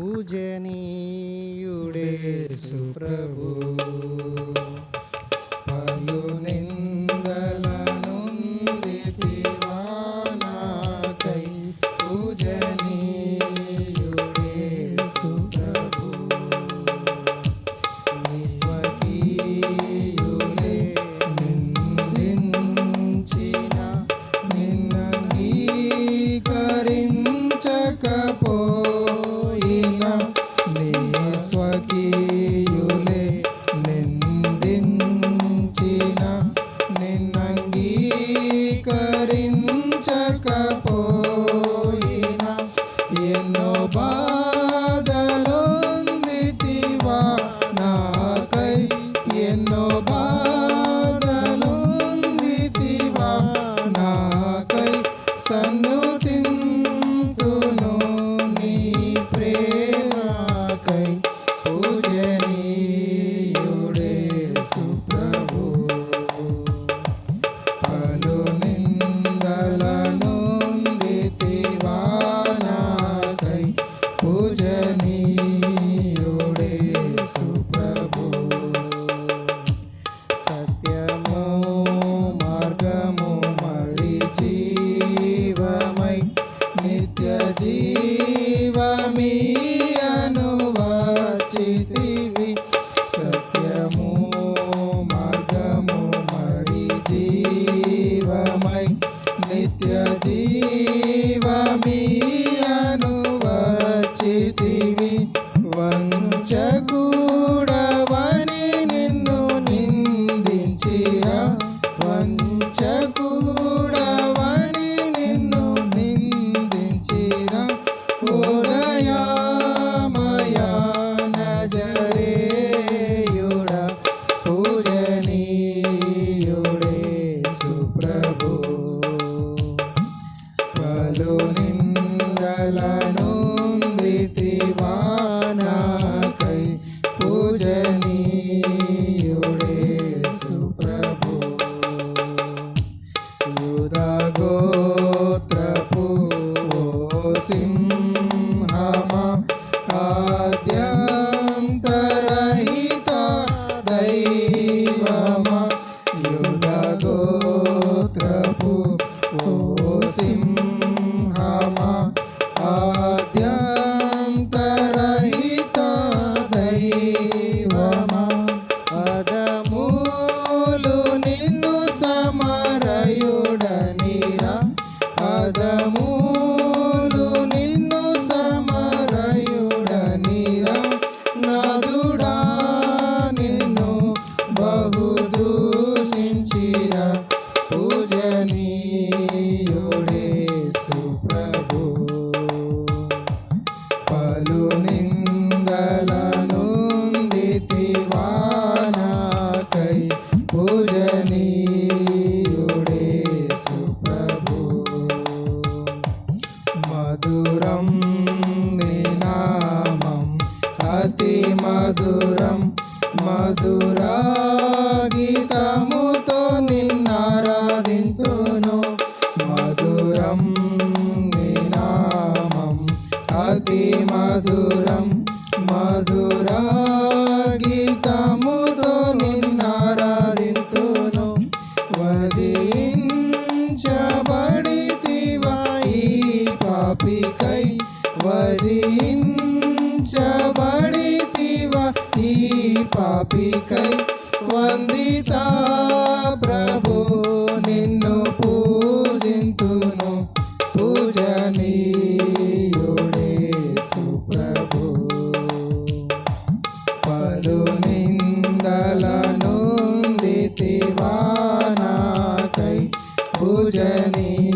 పూజనీయుడే సుప్రభు. Bye. baby. So Sim. బలు నిందలను దివానాకై పూజనీయుడే సుప్రభు. మధురం నినామం అతి మధురం మధురా గీతము అతి మధురం మధురా గీతముతో నిన్నారాధితును. వదించబడితివా ఈ పాపికై? వదించబడితివా ఈ పాపికై? వందితా journey.